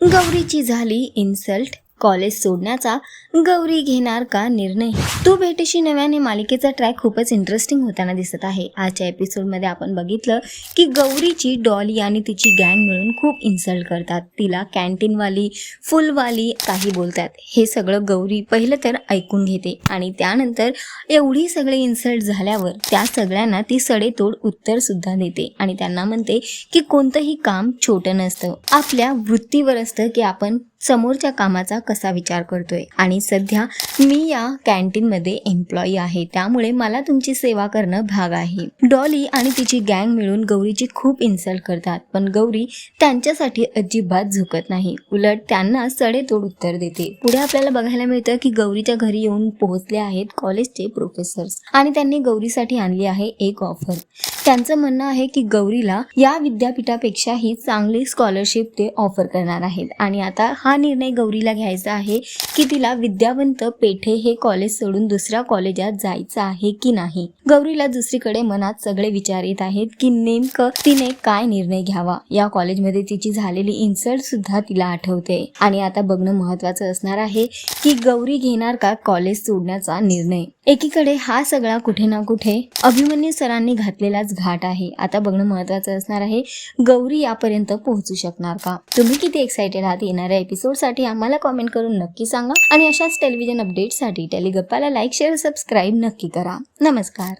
गौरीची झाली insult college सोडण्याचा गौरी घेणार का निर्णय? तू भेटीशी नव्याने मालिकेचा ट्रॅक खूपच इंटरेस्टिंग होताना दिसत आहे. आजच्या एपिसोडमध्ये आपण बघितलं की गौरीची डॉली आणि तिची गँग मिळून खूप इन्सल्ट करतात. तिला कॅन्टीनवाली फुलवाली काही बोलतात. हे सगळं गौरी पहिलं तर ऐकून घेते. आणि त्यानंतर एवढी सगळे इन्सल्ट झाल्यावर त्या सगळ्यांना ती सडेतोड उत्तरसुद्धा देते. आणि त्यांना म्हणते की कोणतंही काम छोटं नसतं. आपल्या वृत्तीवर असतं की आपण समोरच्या कामाचा कसा विचार करतोय? आणि सध्या मी या कॅन्टीनमध्ये एम्प्लॉई आहे. त्यामुळे मला तुमची सेवा करणं भाग आहे. डॉली आणि तिची गँग मिळून गौरीची खूप इन्सल्ट करतात. पण गौरी त्यांच्यासाठी अजिबात झुकत नाही. उलट त्यांना सडेतोड उत्तर देते. पुढे आपल्याला बघायला मिळतं की गौरीच्या घरी येऊन पोहोचले आहेत कॉलेजचे प्रोफेसर्स आणि त्यांनी गौरीसाठी आणली आहे एक ऑफर त्यांचं म्हणणं आहे की गौरीला या विद्यापीठापेक्षाही चांगली स्कॉलरशिप ते ऑफर करणार आहेत. आणि आता हा निर्णय गौरीला घ्यायचा आहे की तिला विद्यावंत पेठे हे कॉलेज सोडून दुसऱ्या कॉलेजात जायचं आहे की नाही. गौरीला दुसरीकडे मनात सगळे विचार येत आहेत की नेमकं तिने काय निर्णय घ्यावा? या कॉलेजमध्ये तिची झालेली इन्सल्ट सुद्धा तिला आठवते. आणि आता बघणं महत्वाचं असणार आहे की गौरी घेणार का कॉलेज सोडण्याचा निर्णय? एकीकडे हा सगळा कुठे ना कुठे अभिमन्यू सरांनी घातलेलाच घाट आहे. आता बघणं महत्वाचं असणार आहे गौरी यापर्यंत पोहोचू शकणार का? तुम्ही किती एक्सायटेड आहात? येणाऱ्या एपिसोडसाठी आम्हाला कॉमेंट करून नक्की सांगा. आणि अशाच टेलिव्हिजन अपडेटसाठी टेलिगप्पाला लाईक शेअर सबस्क्राईब नक्की करा. नमस्कार.